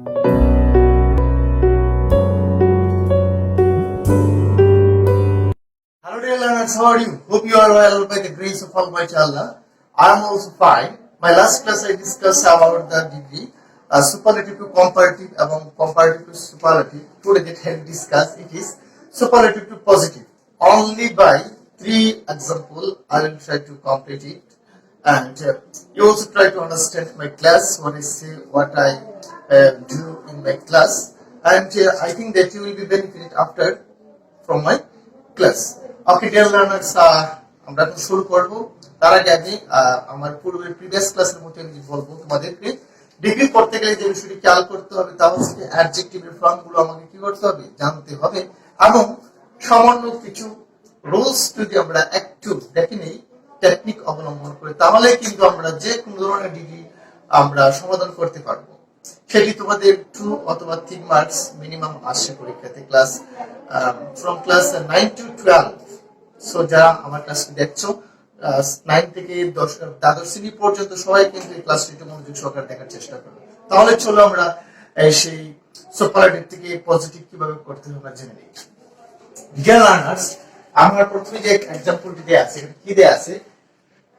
Hello dear learners, how are you? Hope you are well by the grace of Almighty Allah. I am also fine. My last class I discussed about the degree, uh, superlative to comparative এবং comparative to superlative. Today that I discuss it is superlative to positive. Only by three example I will try to complete it. And uh, you also try to understand my class, what I say, what I uh, do in my class. And uh, I think that you will be benefited after from my class okay dear learners আমরা এখন শুরু করব। তার আগে আমি আমার পূর্বের previous ক্লাসের মতো আমি বলব তোমাদেরকে ডিগ্রি পড়তে গেলে যে বিষয়টি খেয়াল করতে হবে তা হচ্ছে অ্যাডজেক্টিভের ফর্মগুলো আমাকে কি করতে হবে? জানতে হবে। এবং সামান্য কিছু রুলস যদি আমরা একটু দেখে নেই টেকনিক অবলম্বন করে তাহলে কিন্তু আমরা যে কোনো ধরনের ডিগ্রি আমরা সমাধান করতে পারব। সেটি তোমাদের টু অথবা তিন মার্কস মিনিমাম আসছে পরীক্ষাতে class from class nine to twelve so যারা আমার ক্লাসটি দেখছ নাইন থেকে দশ, দ্বাদশ শ্রেণি পর্যন্ত সবাই কিন্তু এই ক্লাসটি একটু মনোযোগ সহকারে দেখার চেষ্টা করবে। তাহলে চলো আমরা সেই সুপারলেটিভ থেকে পজিটিভ কীভাবে করতে হবে আমরা জেনে নিই। ডিয়ার লার্নার্স আমার প্রথমে যে এক্সাম্পলটি দেয়া আছে কি দেয়া আছে?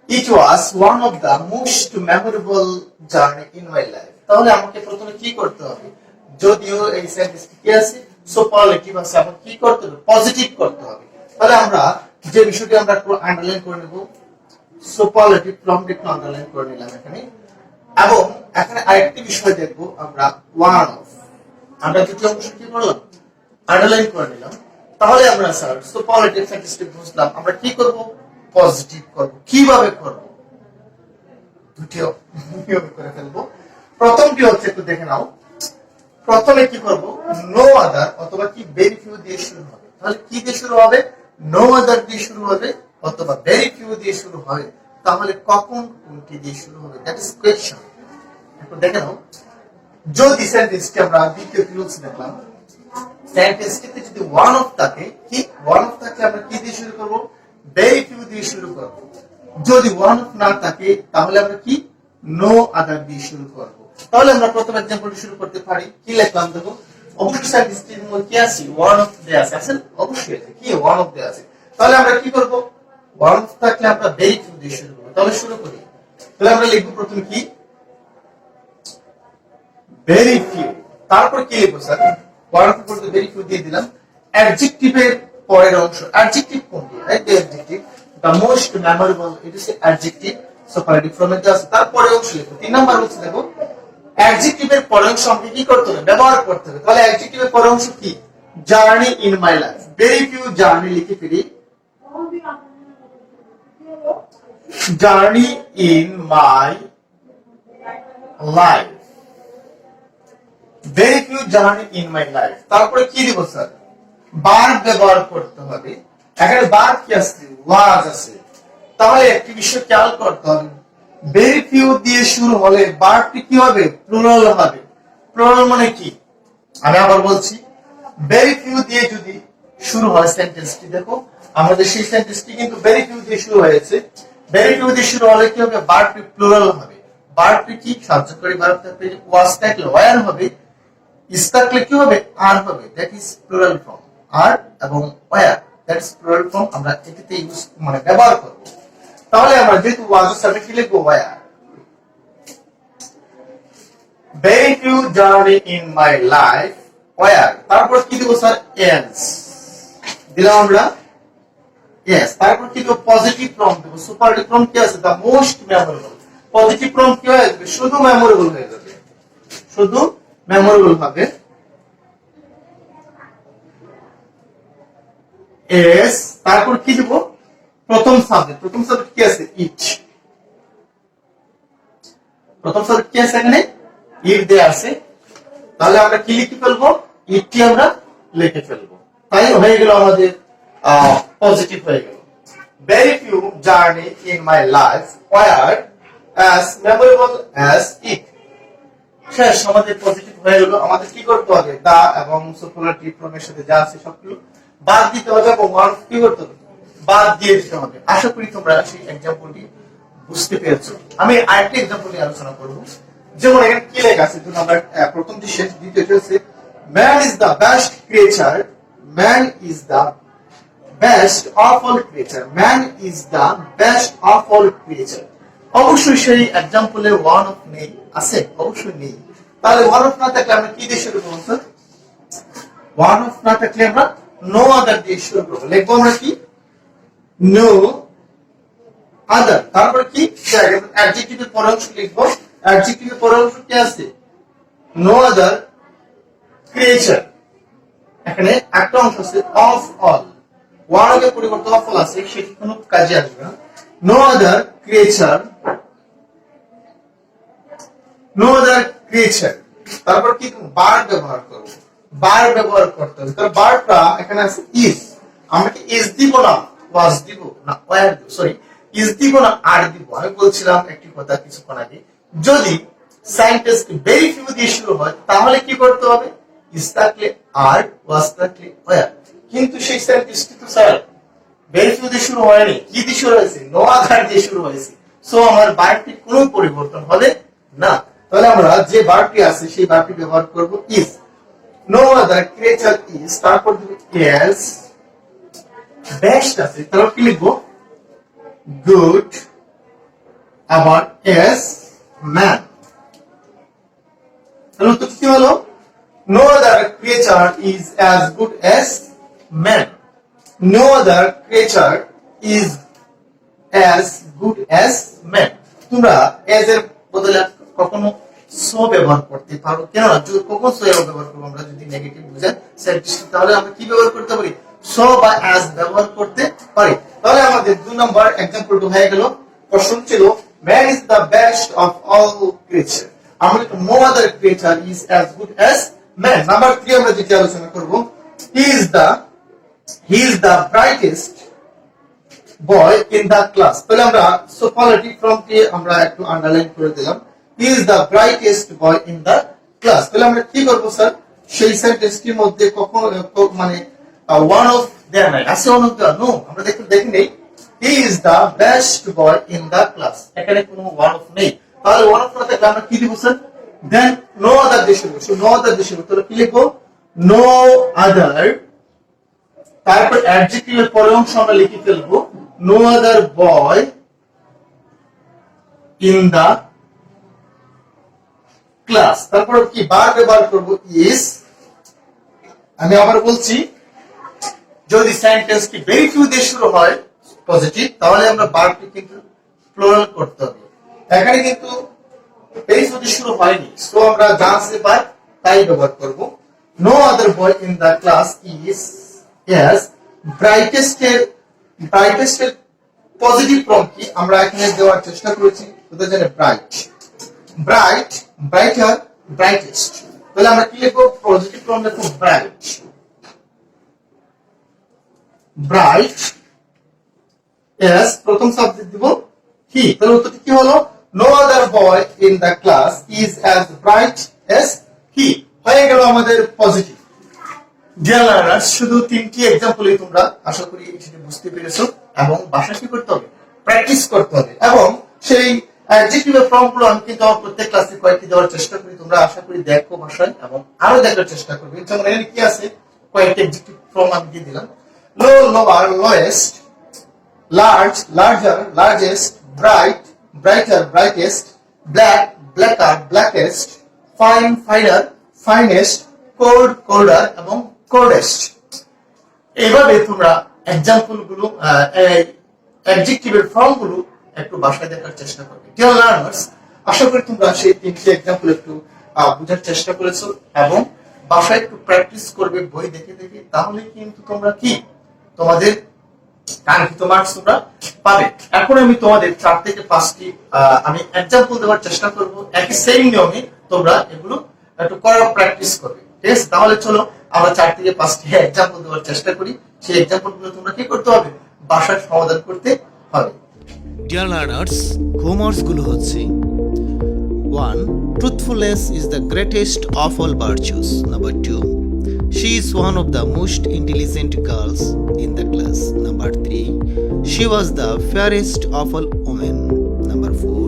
It was one of the most memorable journey in my life তাহলে আমাকে প্রথমে কি করতে হবে? যদিও এই সেন্টেন্সটি কি আছে সুপারলেটিভ আছে, আমাকে কি করতে হবে? পজিটিভ করতে হবে। তাহলে আমরা যে বিষয়টি আমরা একটু আন্ডারলাইন করে নেব সুপারলেটিভ ফর্মটি একটু আন্ডারলাইন করে নিলাম এখানে। এবং এখানে আরেকটি বিষয় দেখব আমরা ওয়ান অফ আমরা দুটি অংশ কি করলাম? আন্ডারলাইন করে নিলাম। তাহলে আমরা স্যার সুপারলেটিভ স্ট্যাটিস্টিক বুঝলাম। আমরা কি করব? পজিটিভ করব। কীভাবে করব? দুটি করে ফেলব। প্রথমটি হচ্ছে একটু দেখে নাও। প্রথমে কি করব? নো আদার অথবা কি ভেরি ফিউ দিয়ে শুরু হবে। তাহলে কি দিয়ে শুরু হবে? নো আদার দিয়ে শুরু হবে অথবা ভেরি ফিউ দিয়ে শুরু হবে। তাহলে কখন কোনটি দিয়ে শুরু হবে? দ্যাট ইজ কোয়েশ্চন একটু দেখে নাও। যদি সেন্টেন্সটি আমরা দ্বিতীয় রুলস দেখলাম? সেন্টেন্সটিতে যদি ওয়ান অফ থাকে কি ওয়ান অফ থাকলে আমরা কি দিয়ে শুরু করব? ভেরি ফিউ দিয়ে শুরু করব। যদি ওয়ান অফ না থাকে, তাহলে আমরা কি? নো আদার দিয়ে শুরু করব। তাহলে আমরা প্রথম এক্সাম্পলটি শুরু করতে পারি। কি লিখলাম দেখো? অবশ্যই সেন্টেন্সটির মধ্যে কি আছে? ওয়ান অফ দেয়া আছে। আছে অবশ্যই আছে। কি? ওয়ান অফ দেয়া আছে। তাহলে আমরা কি করব? ওয়ান অফ থাকলে আমরা ভেরি ফিউ দিয়ে শুরু করব। তাহলে শুরু করি। তাহলে আমরা লিখব প্রথমে কি? ভেরি ফিউ তারপর কি লিখব, স্যার? ওয়ান অফ পর্যন্ত ভেরি ফিউ দিয়ে দিলাম। অ্যাডজেক্টিভের পরের অংশ। অ্যাডজেক্টিভ কোনটি right the adjective the most memorable it is adjective superlative from it আছে তারপরে অংশ লিখব। তিন নাম্বার অংশ দেখো অ্যাডজেক্টিভের পরের অংশ আমাকে কি করতে হবে, ব্যবহার করতে হবে। তাহলে অ্যাডজেক্টিভের পরের অংশ কি? Journey in my life very few journey লিখে ফেলি। Journey in my life very few journey in my life তারপরে কি দিব স্যার বার ব্যবহার করতে হবে। এখানে বার কি আসছে ওয়াজ আছে। তাহলে একটি বিষয় খেয়াল করতে হবে। ভেরি ফিউ দিয়ে শুরু হলে বারটি কি হবে? প্লুরাল হবে। প্লুরাল মানে কি? আমি আবার বলছি ভেরি ফিউ দিয়ে যদি শুরু হয় সেন্টেন্সটি দেখো, আমাদের সেই সেন্টেন্সটি কিন্তু ভেরি ফিউ দিয়ে শুরু হয়েছে। ভেরি ফিউ দিয়ে শুরু হলে কি হবে? বারটি প্লুরাল হবে। বারটি কি? কার্যকরী বার থাকবে ওয়াজ থাকলে ওয়ার হবে? ইস থাকলে কি হবে? আর হবে। দ্যাট ইজ প্লুরাল ফর্ম আর এবং were that is plural form আমরা এটিতে ইউজ মানে ব্যবহার করব। তাহলে আমরা যেহেতু ওয়াজের সাথে কি লিখব were very few journey in my life. where তারপর কি দিব স্যার? এন্স দিলাম আমরা? Yes, তারপর কি দিব পজিটিভ ফর্ম দেব সুপারলেটিভ ফর্ম কি আছে? The most memorable positive form কি হয়ে যাবে? শুধু মেমোরেবল হয়ে যাবে। শুধু মেমোরেবল হবে। এস তারপর কি দিব প্রথম সাবজেক্ট প্রথম সাবজেক্ট কি আছে? ইট প্রথম সাবজেক্ট কি আছে এখানে? ইট দেয়া আছে। তাহলে আমরা কি লিখে ফেলব? ইটটি আমরা লিখে ফেলব। তাই হয়ে গেল আমাদের পজিটিভ হয়ে গেল। Very few journey in my life were as memorable as it শেষ, আমাদের পজিটিভ হয়ে গেল। আমাদের কি করতে হবে? দা এবং সুপারলেটিভ ফর্মের সাথে যা আছে সবগুলো বাদ দিতে হবে। এবং কি করতে হবে? বাদ দিয়ে দিতে হবে। আশা করি তোমরা সেই এক্সাম্পলটি বুঝতে পেরেছ। আমি আরেকটা এক্সাম্পল নিয়ে আলোচনা করব। যেমন এখানে কি লেখা আছে? আমরা আহ, প্রথমটি শেষ দ্বিতীয়টি হচ্ছে man is the best creature man is the best of all creature man is the best of all creature অবশ্যই সেই এক্সাম্পলে ওয়ান অফ নেই আছে অবশ্যই নেই। তাহলে ওয়ান অফ না থাকলে আমরা কি দিয়ে শুরু করব ওয়ান অফ না থাকলে আমরা নো আদার দিয়ে শুরু করব। লিখব আমরা কি? নো আদার তারপর কি? অ্যাডজেক্টিভের পরের অংশ লিখব। অ্যাডজেক্টিভের পরের অংশ কি আছে? নো আদার ক্রিয়েচার এখানে একটা অংশ আছে অফ অল ওয়ান আগে পরিবর্তে অফ অল আছে, সেটি কোনো কাজে আসবে না। No other creature no other creature তারপর কি বার ব্যবহার করব। বার ব্যবহার করতে হবে। কারণ বারটা এখানে আছে ইজ আমরা কি ইজ দিব না? ওয়াজ দিব না ওয়ার দিব সরি ইজ দিব না, আর দিব। আমি বলছিলাম একটি কথা কিছুক্ষণ আগে, যদি সেন্টেন্স ভেরি ফিউ দিয়ে শুরু হয়, তাহলে কি করতে হবে? ইজ থাকলে আর, ওয়াজ থাকলে ওয়ার কিন্তু সেই সেন্টেন্সটি তো স্যার ভেরি ফিউ দিয়ে শুরু হয়নি। কি দিয়ে শুরু হয়েছে? নো আধার দিয়ে শুরু হয়েছে। সো আমার বারটি কোনো পরিবর্তন হবে না। তাহলে আমরা যে বারটি আছে, সেই বারটি ব্যবহার করব is no other creature is তারপর দেব ইয়েস বেস্ট আছে। তারপর কি লিখব? গুড আবার এস ম্যান তাহলে উত্তর কি হলো? No other creature is as good as man no other creature is as good as man তোমরা এজ এর বদলে কখনো সো ব্যবহার করতে পারো। কেন যদি কখন সো ব্যবহার করব, আমরা যদি নেগেটিভ বুঝাই তাহলে আমরা কি ব্যবহার করতে পারি? সো বা অ্যাজ ব্যবহার করতে পারি। তাহলে আমাদের দুই নম্বর এক্সাম্পল হয়ে গেল। প্রশ্ন ছিল man is the best of all creature আমরা no other creature is as good as man number three আমরা যেটি আলোচনা করব he is the he is the brightest boy in the class তাহলে আমরা সুপারলেটিভ ফ্রম কে আমরা একটু আন্ডারলাইন করে দিলাম। He is the brightest boy in the class তাহলে আমরা কি করব স্যার সেই সেন্টেন্সটির মধ্যে কখন মানে ওয়ান অফ দেয়ার নাই আছে ওয়ান অফ দেয়ার নো আমরা দেখতে দেখি নেই he is the best boy in the class এখানে কোনো ওয়ান অফ নেই। তাহলে ওয়ান অফ না আমরা কি দিব স্যার দেন নো আদার দেশে বসে নো আদার দেশে তাহলে কি লিখব? নো আদার তারপর অ্যাডজেক্টিভের পরের অংশ আমরা লিখে ফেলব। No other boy in the class তারপর কি বার ব্যবহার করব? ইজ আমি আবার বলছি যদি সেন্টেন্সটি ভেরি ফিউ দিয়ে শুরু হয় পজিটিভ তাহলে আমরা বারটি কিন্তু প্লুরাল করতে হবে। এখানে কিন্তু ভেরি ফিউ দিয়ে শুরু হয়নি। সো আমরা যা আছে বার তাই ব্যবহার করব। No other boy in the class is yes brightest এর পজিটিভ ফর্ম কি? আমরা এখানে দেওয়ার চেষ্টা করেছি, ওদের জানে ব্রাইট ব্রাইট ব্রাইটার ব্রাইটেস্ট তাহলে আমরা কি লিখব? পজিটিভ ফর্ম লিখব ব্রাইট ব্রাইট এস প্রথম সাবজেক্ট দিব হি তাহলে উত্তরটি কি হলো? No other boy in the class is as bright as he হয়ে গেল আমাদের পজিটিভ ডিয়ার শুধু তিনটি এক্সাম্পলই তোমরা আশা করি সেটি বুঝতে পেরেছ এবং বাসা কি করতে হবে? প্র্যাকটিস করতে হবে। এবং সেই অ্যাডজেক্টিভের ফর্মগুলো আমি কিন্তু আমার প্রত্যেক ক্লাসে কয়েকটি দেওয়ার চেষ্টা করি। তোমরা আশা করি দেখো বাসায় এবং আরও দেখার চেষ্টা করবে। যেমন এখানে কি আছে? কয়েকটি অ্যাডজেক্টিভ ফর্ম আমি দিয়ে দিলাম। Low lower lowest large, larger, largest, bright, brighter, brightest, black, blacker, blackest, fine, finer, finest, cold, colder এবং coldest. এইভাবে তোমরা এক্সাম্পলগুলো অ্যাডজেক্টিভের ফর্মগুলো একটু বাসায় দেখার চেষ্টা করবে ডিয়ার লার্নার্স আশা করি তোমরা সেই তিনটি এক্সাম্পল একটু বোঝার চেষ্টা করেছ এবং বাসায় একটু প্র্যাকটিস করবে বই দেখে দেখে তাহলে কিন্তু তোমরা কি তোমাদের কাঙ্ক্ষিত মার্কস তোমরা পাবে। এখন আমি তোমাদের চার থেকে পাঁচটি আমি এক্সাম্পল দেওয়ার চেষ্টা করব। একই সেম নিয়মে তোমরা এগুলো একটু করার প্র্যাকটিস করবে। ঠিক আছে? তাহলে চলো আমরা চার থেকে পাঁচটি এক্সাম্পল দেওয়ার চেষ্টা করি। সেই এক্সাম্পলগুলো তোমরা কি করতে হবে? বাসায় সমাধান করতে হবে। ডিয়ার লার্নার্স হোমওয়ার্কসগুলো হচ্ছে one truthfulness is the greatest of all virtues number two she is one of the most intelligent girls in the class number three she was the fairest of all women number four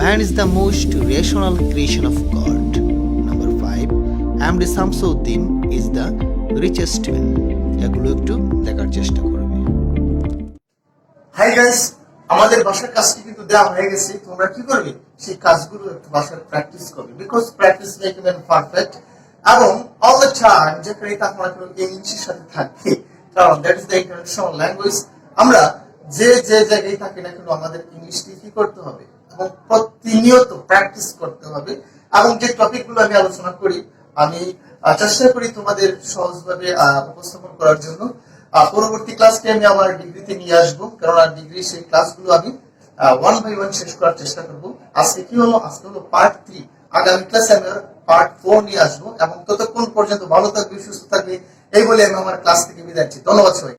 Man is the most rational creation of God. Number five, MD Samsudin is the richest man. এগুলো একটু দেখার চেষ্টা করবে। Hi guys আমাদের বাসার কাজটি কিন্তু দেওয়া হয়ে গেছে। তোমরা কি করবে? সেই কাজগুলো একটু প্র্যাকটিস করবে। বিকজ প্র্যাকটিস মেক পারফেক্ট এবং অল দ্য টাইম যেখানে থাকো না কেন ইংলিশের সাথে থাকবে কারণ that is the international language আমরা যে যে জায়গায় থাকি না কেন আমাদের ইংলিশটি কি করতে হবে এবং প্রতিনিয়ত প্র্যাকটিস করতে হবে এবং যে টপিকগুলো আমি আলোচনা করি, আমি চেষ্টা করি তোমাদের সহজভাবে উপস্থাপন করার জন্য। পরবর্তী ক্লাসকে আমি আমার ডিগ্রিতে নিয়ে আসব কারণ আর ডিগ্রি সেই ক্লাসগুলো আমি ওয়ান বাই ওয়ান শেষ করার চেষ্টা করব। আজকে কি হলো? আজকে হলো পার্ট থ্রি আগামী ক্লাসে আমি পার্ট ফোর নিয়ে আসব এবং ততক্ষণ পর্যন্ত ভালো থাকবে, সুস্থ থাকবে। এই বলে আমি আমার ক্লাস থেকে বিদায় ধন্যবাদ সবাই